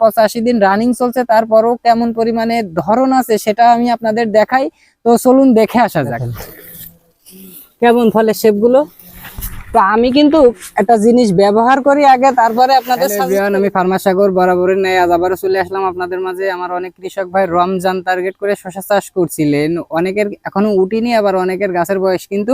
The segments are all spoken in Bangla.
পঁচাশি দিন রানিং চলছে তারপরও কেমন পরিমাণে ধরন আছে সেটা আমি আপনাদের দেখাই। তো চলুন দেখে আসা যাক। কেমন ফলের শেপগুলো? তো আমি কিন্তু একটা জিনিস ব্যবহার করি আগে তারপরে আপনাদের আমি ফার্মা সাগর বরাবরের ন্যায় আজ আবারও চলে আসলাম আপনাদের মাঝে। আমার অনেক কৃষক ভাই রমজান টার্গেট করে শশা চাষ করছিলেন। অনেকের এখনও উঠিনি আবার অনেকের গাছের বয়স কিন্তু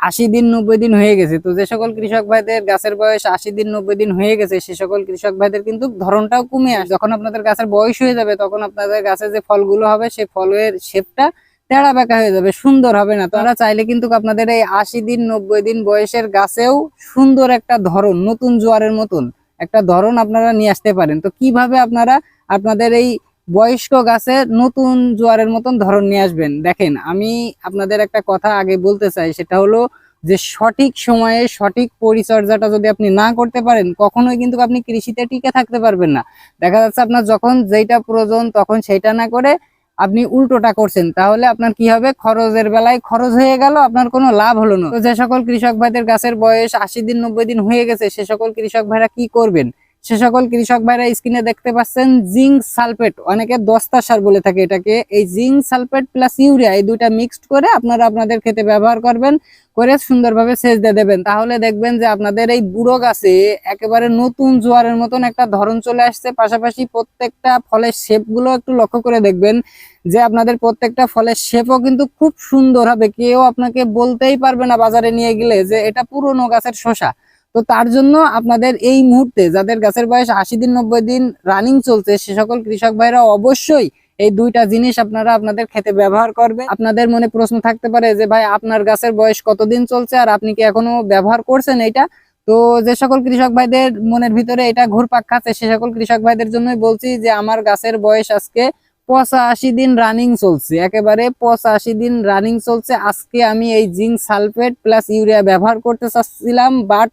আশি দিন, নব্বই দিন হয়ে গেছে। তো যে সকল কৃষক ভাইদের গাছের বয়স আশি দিন, নব্বই দিন হয়ে গেছে, সে সকল কৃষক ভাইদের কিন্তু ধরনটাও কমে আসে। যখন আপনাদের গাছের বয়স হয়ে যাবে, তখন আপনাদের গাছে যে ফলগুলো হবে সেই ফলের শেপটা তেড়া বেঁকা হয়ে যাবে, সুন্দর হবে না। তোমরা চাইলে কিন্তু আপনাদের এই আশি দিন, নব্বই দিন বয়সের গাছেও সুন্দর একটা ধরন, নতুন জোয়ারের মতন একটা ধরন আপনারা নিয়ে আসতে পারেন। তো কীভাবে আপনারা আপনাদের এই বয়স্ক গাছে নতুন জোয়ারের মতন ধরন নিয়ে আসবেন। দেখেন, আমি আপনাদের একটা কথা আগে বলতে চাই, সেটা হলো যে সঠিক সময়ে সঠিক পরিচর্যাটা যদি আপনি না করতে পারেন, কখনোই কিন্তু আপনি কৃষিতে টিকে থাকতে পারবেন না। দেখা যাচ্ছে আপনার যখন যেটা প্রয়োজন, তখন সেটা না করে আপনি উল্টোটা করছেন, তাহলে আপনার কি হবে? খরচের বেলায় খরচ হয়ে গেল, আপনার কোনো লাভ হলো না। তো যে সকল কৃষক ভাইদের গাছের বয়স আশি দিন, নব্বই দিন হয়ে গেছে, সে সকল কৃষক ভাইরা কি করবেন? সে সকল কৃষক ভাইরা স্ক্রিনে দেখতে পাচ্ছেন জিঙ্ক সালফেট। অনেকে দস্তা সার বলে থাকে এটাকে। এই জিঙ্ক সালফেট প্লাস ইউরিয়া এই দুইটা মিক্সড করে আপনারা আপনাদের ক্ষেতে ব্যবহার করবেন, করে সুন্দরভাবে সেচ দিয়ে দেবেন। তাহলে দেখবেন যে আপনাদের এই বুড়ো গাছে একেবারে নতুন জোয়ারের মতন একটা ধরন চলে আসছে। পাশাপাশি প্রত্যেকটা ফলের শেপগুলো একটু লক্ষ্য করে দেখবেন যে আপনাদের প্রত্যেকটা ফলের শেপও কিন্তু খুব সুন্দর হবে। কেউ আপনাকে বলতেই পারবে না বাজারে নিয়ে গেলে যে এটা পুরনো গাছের শসা। তো তার জন্য আপনাদের এই মুহূর্তে যাদের গাছের বয়স আশি দিন, নব্বই দিন রানিং চলছে, সে সকল কৃষক ভাইরা অবশ্যই এই দুইটা জিনিস আপনারা আপনাদের খেতে ব্যবহার করবে আপনাদের মনে প্রশ্ন থাকতে পারে যে, ভাই, আপনার গাছের বয়স কতদিন চলছে আর আপনি কি এখনও ব্যবহার করছেন এটা? তো যে সকল কৃষক ভাইদের মনের ভিতরে এটা ঘুরপাক খাচ্ছে, সে সকল কৃষক ভাইদের জন্যই বলছি যে, আমার গাছের বয়স আজকে পঁচাশি দিন রানিং চলছে। একেবারে পঁচাশি দিন রানিং চলছে। আজকে আমি এই জিঙ্ক সালফেট প্লাস ইউরিয়া ব্যবহার করতে চাচ্ছিলাম বাট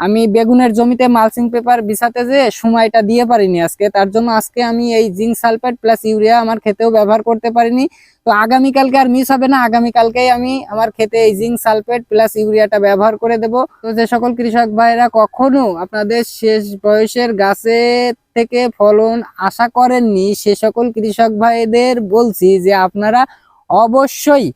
আমি বেগুনের জমিতে মালচিং পেপার বিছাতে যে সময়টা দিয়ে পারিনি আজকে, তার জন্য আজকে আমি এই জিঙ্ক সালফেট প্লাস ইউরিয়া আমার খেতেও ব্যবহার করতে পারিনি। তো আগামীকালকে আর মিস হবে না, আগামীকালকেই আমি আমার খেতে এই জিঙ্ক সালফেট প্লাস ইউরিয়াটা ব্যবহার করে দেব। তো যে সকল কৃষক ভাইরা কখনো আপনাদের শেষ বয়সের গাছে থেকে ফলন আশা করেননি, সে সকল কৃষক ভাইদের বলছি যে আপনারা অবশ্যই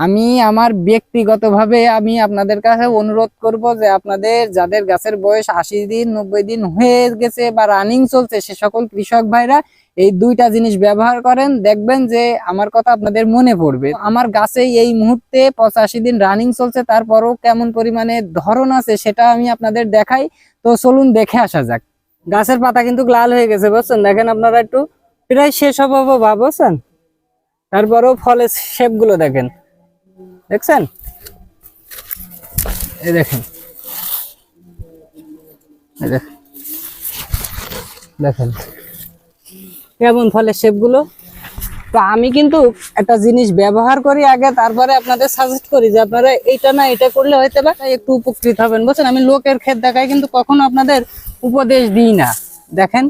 আমি আমার ব্যক্তিগতভাবে আমি আপনাদের কাছে অনুরোধ করব যে আপনাদের যাদের গাছের বয়স আশি দিন, নব্বই দিন হয়ে গেছে বা রানিং চলছে, সে সকল কৃষক ভাইরা এই দুইটা জিনিস ব্যবহার করেন। দেখবেন যে আমার কথা আপনাদের মনে পড়বে। আমার গাছে এই মুহূর্তে পঁচাশি দিন রানিং চলছে, তারপরও কেমন পরিমাণে ধরন আছে সেটা আমি আপনাদের দেখাই। তো চলুন দেখে আসা যাক। গাছের পাতা কিন্তু লাল হয়ে গেছে, বুঝছেন? দেখেন আপনারা একটু প্রায় শেষ হব ভাব বুঝছেন? তারপরেও ফলের শেপগুলো দেখেন। দেখছেন? এই দেখেন। দেখেন। কেমন ফলের শেপগুলো তো আমি কিন্তু একটা জিনিস ব্যবহার করি আগে, তারপরে আপনাদের সাজেস্ট করি যে আপনারা এইটা না এটা করলে হয়তো বা একটু উপকৃত হবেন। বুঝছেন? আমি লোকের ক্ষেত দেখাই কিন্তু কখনো আপনাদের উপদেশ দিই না। দেখেন